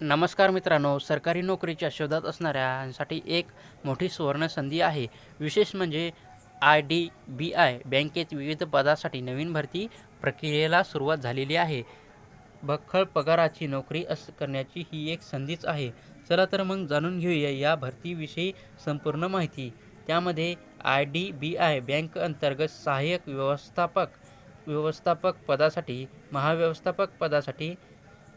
नमस्कार मित्रांनो सरकारी नोकरीच्या शोधात असणाऱ्यांसाठी एक मोठी सुवर्ण संधी आहे. विशेष म्हणजे आय डी बी आय बँकेत विविध पदासाठी नवीन भरती प्रक्रियेला सुरुवात झालेली आहे. बख्खळ पगाराची नोकरी अस करण्याची ही एक संधीच आहे. चला तर मग जाणून घेऊया या भरतीविषयी संपूर्ण माहिती. त्यामध्ये I D B I bank अंतर्गत सहाय्यक व्यवस्थापक व्यवस्थापक पदासाठी महाव्यवस्थापक पदासाठी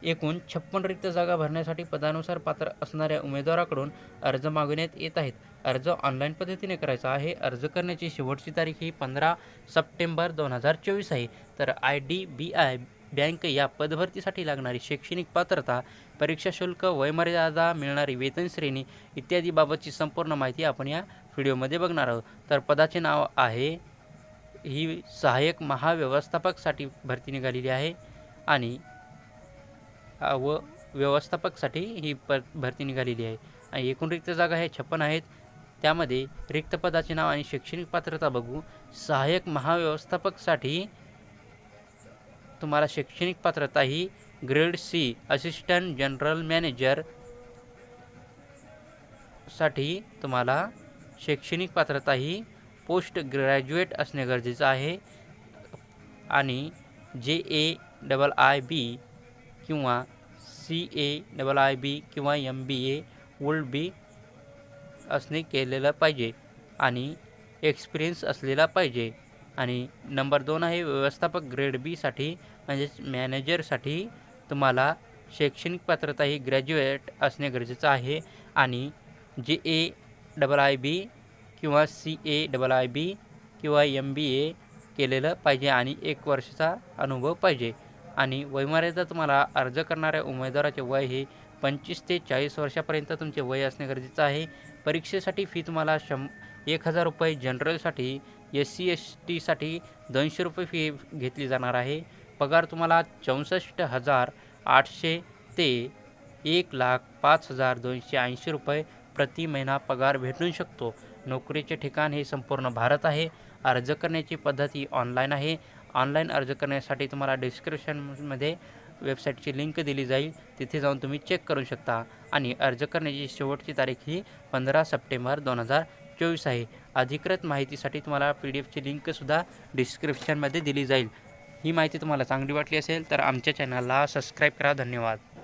एकूण छप्पन रिक्त जागा भरण्यासाठी पदानुसार पात्र असणाऱ्या उमेदवाराकडून अर्ज मागविण्यात येत आहेत. अर्ज ऑनलाईन पद्धतीने करायचा आहे. अर्ज करण्याची शेवटची तारीख ही पंधरा सप्टेंबर दोन हजार चोवीस आहे. तर I D B I bank या पदभरतीसाठी लागणारी शैक्षणिक पात्रता परीक्षा शुल्क वयमर्यादा मिळणारी वेतन श्रेणी इत्यादी बाबतची संपूर्ण माहिती आपण या व्हिडिओमध्ये बघणार आहोत. तर पदाचे नाव आहे ही सहाय्यक महाव्यवस्थापकसाठी भरती निघालेली आहे आणि व व्यवस्थापकसाठी ही प भरती निघालेली आहे. आणि एकूण रिक्त जागा ह्या छप्पन आहेत. त्यामध्ये रिक्त पदाचे नाव आणि शैक्षणिक पात्रता बघू सहाय्यक महाव्यवस्थापकसाठी तुम्हाला शैक्षणिक पात्रता ही ग्रेड सी असिस्टंट जनरल मॅनेजरसाठी तुम्हाला शैक्षणिक पात्रता ही पोस्ट ग्रॅज्युएट असणे गरजेचं आहे. आणि जे ए डबल आय बी किंवा C A double I B किंवा एम बी ए वुल्ड बी असणे केलेलं पाहिजे आणि एक्सपिरियन्स असलेला पाहिजे. आणि नंबर दोन आहे व्यवस्थापक ग्रेड बीसाठी म्हणजेच मॅनेजरसाठी तुम्हाला शैक्षणिक पात्रता ही ग्रॅज्युएट असणे गरजेचं आहे. आणि जे ए डबल आय बी किंवा C A double I B किंवा एम बी ए केलेलं पाहिजे आणि एक वर्षाचा अनुभव पाहिजे. आणि वयमर्यादा तुम्हाला अर्ज करणाऱ्या उमेदवाराचे वय हे पंचवीस ते चाळीस वर्षापर्यंत तुमचे वय असणे गरजेचं आहे. परीक्षेसाठी फी तुम्हाला शं एक हजार रुपये जनरलसाठी एस सी एस टीसाठी दोनशे रुपये फी घेतली जाणार आहे. पगार तुम्हाला चौसष्ट हजार आठशे ते एक लाख पाच हजार दोनशे ऐंशी रुपये प्रति महिना पगार भेटू शकतो. नोकरीचे ठिकाण हे संपूर्ण भारत आहे. अर्ज करण्याची पद्धती ऑनलाईन आहे. ऑनलाईन अर्ज करण्यासाठी तुम्हाला डिस्क्रिप्शनमध्ये वेबसाईटची लिंक दिली जाईल. तिथे जाऊन तुम्ही चेक करू शकता. आणि अर्ज करण्याची शेवटची तारीख ही पंधरा सप्टेंबर दोन हजार चोवीस आहे. अधिकृत माहितीसाठी तुम्हाला पी डी एफची लिंकसुद्धा डिस्क्रिप्शनमध्ये दिली जाईल. ही माहिती तुम्हाला चांगली वाटली असेल तर आमच्या चॅनलला सबस्क्राईब करा. धन्यवाद.